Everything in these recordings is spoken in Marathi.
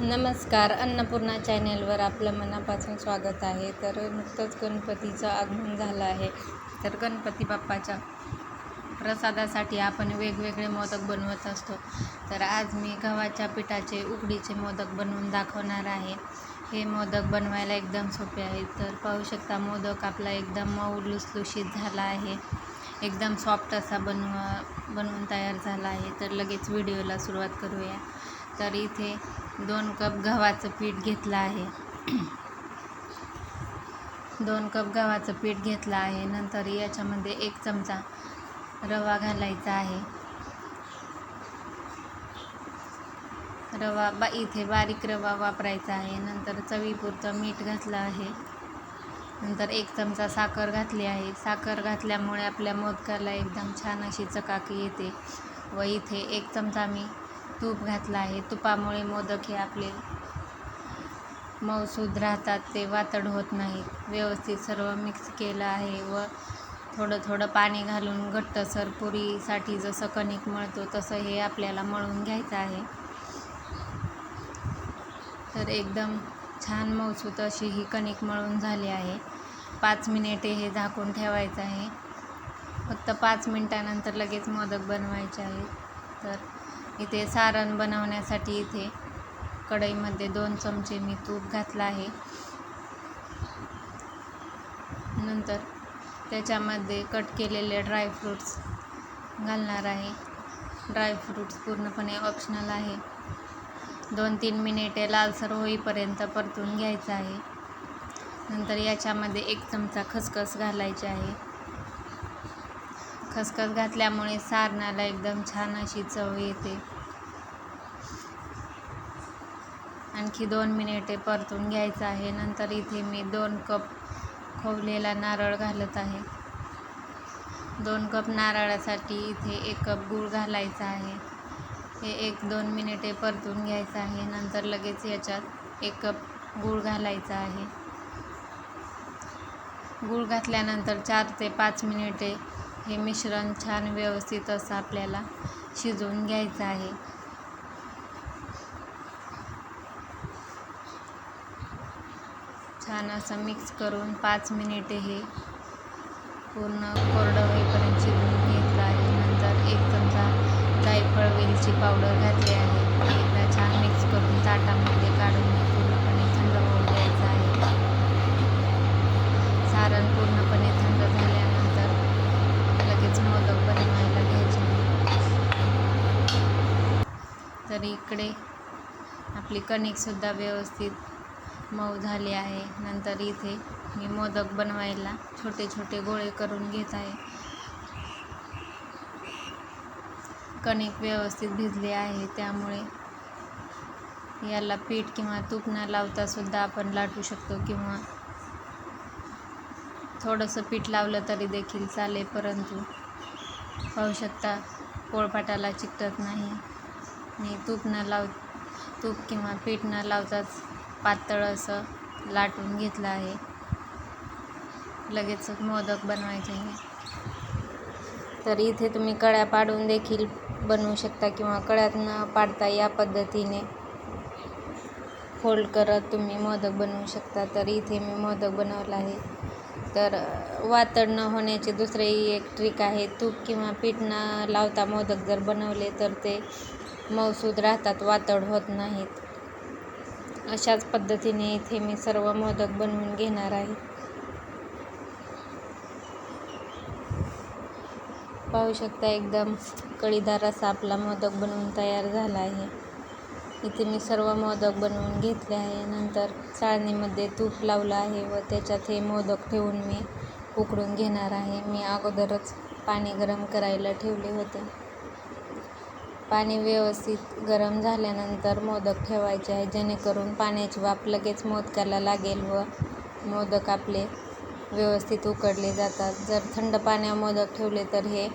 नमस्कार अन्नपूर्णा चॅनेलवर आपलं मनापासून स्वागत आहे. तर नुकतंच गणपतीचं आगमन झालं आहे. तर गणपती बाप्पाच्या प्रसादासाठी आपण वेगवेगळे मोदक बनवत असतो. तर आज मी गव्हाच्या पिठाचे उकडीचे मोदक बनवून दाखवणार आहे. हे मोदक बनवायला एकदम सोपे आहे. तर पाहू शकता मोदक आपला एकदम मऊ लुसलुशीत झाला आहे. एकदम सॉफ्ट असा बनवा बनवून तयार झाला आहे. तर लगेच व्हिडिओला सुरुवात करूया. तर इथे दोन कप गव्हाचं पीठ घेतलं आहे. दोन कप गव्हाचं पीठ घेतलं आहे. नंतर याच्यामध्ये एक चमचा रवा घालायचा आहे. रवा बा इथे बारीक रवा वापरायचा आहे. नंतर चवीपुरतं मीठ घातलं आहे. नंतर एक चमचा साखर घातली आहे. साखर घातल्यामुळे आपल्या मोदकाला एकदम छान अशी चकाकी येते. व इथे एक चमचा मी तूप घातलं आहे. तुपामुळे मोदक हे आपले मऊसूद राहतात ते वातड होत नाहीत. व्यवस्थित सर्व मिक्स केलं आहे व थोडं थोडं पाणी घालून घट्टसर पुरीसाठी जसं कणिक मळतो तसं हे आपल्याला मळून घ्यायचं आहे. तर एकदम छान मऊसूत अशी ही कणिक मळून झाली आहे. पाच मिनिटे हे झाकून ठेवायचं आहे. फक्त पाच मिनटानंतर लगेच मोदक बनवायचे आहे तर इथे सारण बनवण्यासाठी इथे कढईमध्ये दोन चमचे मी तूप घातलं आहे. नंतर त्याच्यामध्ये कट केलेले ड्रायफ्रूट्स घालणार आहे. ड्रायफ्रूट्स पूर्णपणे ऑप्शनल आहे. दोन तीन मिनिटे लालसर होईपर्यंत परतून घ्यायचं आहे. नंतर याच्यामध्ये एक चमचा खसखस घालायची आहे. खसखस घातल्यामुळे सारणाला एकदम छान अशी चव येते. आणखी दोन मिनिटे परतून घ्यायचं आहे. नंतर इथे मी दोन कप खोवलेला नारळ घालत आहे. दोन कप नारळासाठी इथे एक कप गूळ घालायचा आहे. हे एक दोन मिनिटे परतून घ्यायचं आहे. नंतर लगेच याच्यात एक कप गूळ घालायचा आहे. गूळ घातल्यानंतर चार ते पाच मिनिटे हे मिश्रण छान व्यवस्थित असं आपल्याला शिजवून घ्यायचं आहे. छान असं मिक्स करून पाच मिनिटे हे पूर्ण कोरडं होईपर्यंत शिजवून घेतलं आहे. नंतर एक चमचा जायफळ वेलची पावडर घातली आहे एकदा छान मिक्स करून ताटामध्ये काढून पूर्णपणे थंड होऊ द्यायचं आहे सारण पूर्णपणे थंड झाल्यानंतर लगेच मोदक बनवायला घ्यायचे तर इकडे आपली कणिकसुद्धा व्यवस्थित मऊ झाली आहे. नंतर इथे मी मोदक बनवायला छोटे छोटे गोळे करून घेत आहे. कणिक व्यवस्थित भिजले आहे त्यामुळे याला पीठ किंवा तूप न लावता सुद्धा आपण लाटू शकतो किंवा थोडंसं पीठ लावलं तरी देखील चालेल परंतु पाहू शकता पोळपाटाला चिकटत नाही. आणि तूप न लाव तूप किंवा पीठ न लावताच पातळ असं लाटून घेतलं आहे. लगेच मोदक बनवायचे आहे. तर इथे तुम्ही कळ्या पाडून देखील बनवू शकता किंवा कळ्यात न पाडता या पद्धतीने फोल्ड करत तुम्ही मोदक बनवू शकता. तर इथे मी मोदक बनवला आहे. तर वातड न होण्याची दुसरेही एक ट्रिक आहे. तूप किंवा पीठ न लावता मोदक जर बनवले तर ते मऊसूद राहतात वातड होत नाहीत. अशाच पद्धतीने इथे मी सर्व मोदक बनवून घेणार आहे. पाहू शकता एकदम कळीदार असा आपला मोदक बनवून तयार झाला आहे. इथे मी सर्व मोदक बनवून घेतले आहे. नंतर चाळणीमध्ये तूप लावलं आहे व त्याच्यात हे मोदक ठेवून मी उकडून घेणार आहे. मी अगोदरच पाणी गरम करायला ठेवले होते. पाणी व्यवस्थित गरम झाल्यानंतर मोदक ठेवायचे आहे जेणेकरून पाण्याची वाफ लगेच मोदकाला लागेल व मोदक आपले व्यवस्थित उकडले जातात. जर थंड पाण्या मोदक ठेवले तर हे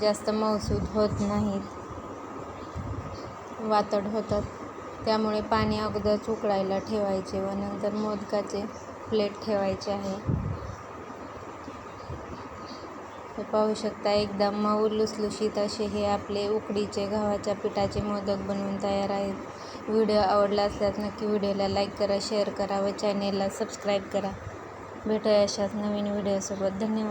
जास्त मौसूद होत नाहीत. वातड होतात. त्यामुळे पाणी अगोदरच उकळायला ठेवायचे व नंतर मोदकाचे प्लेट ठेवायचे आहे. पाहू शकता एकदम मऊ लुसलुशीत असे हे आपले उकडीचे गव्हाच्या पिठाचे मोदक बनवून तयार आहेत. व्हिडिओ आवडला असल्यास नक्की व्हिडिओला लाईक करा शेअर करा व चॅनेलला सबस्क्राईब करा. भेटूया अशाच नवीन व्हिडिओसोबत. धन्यवाद.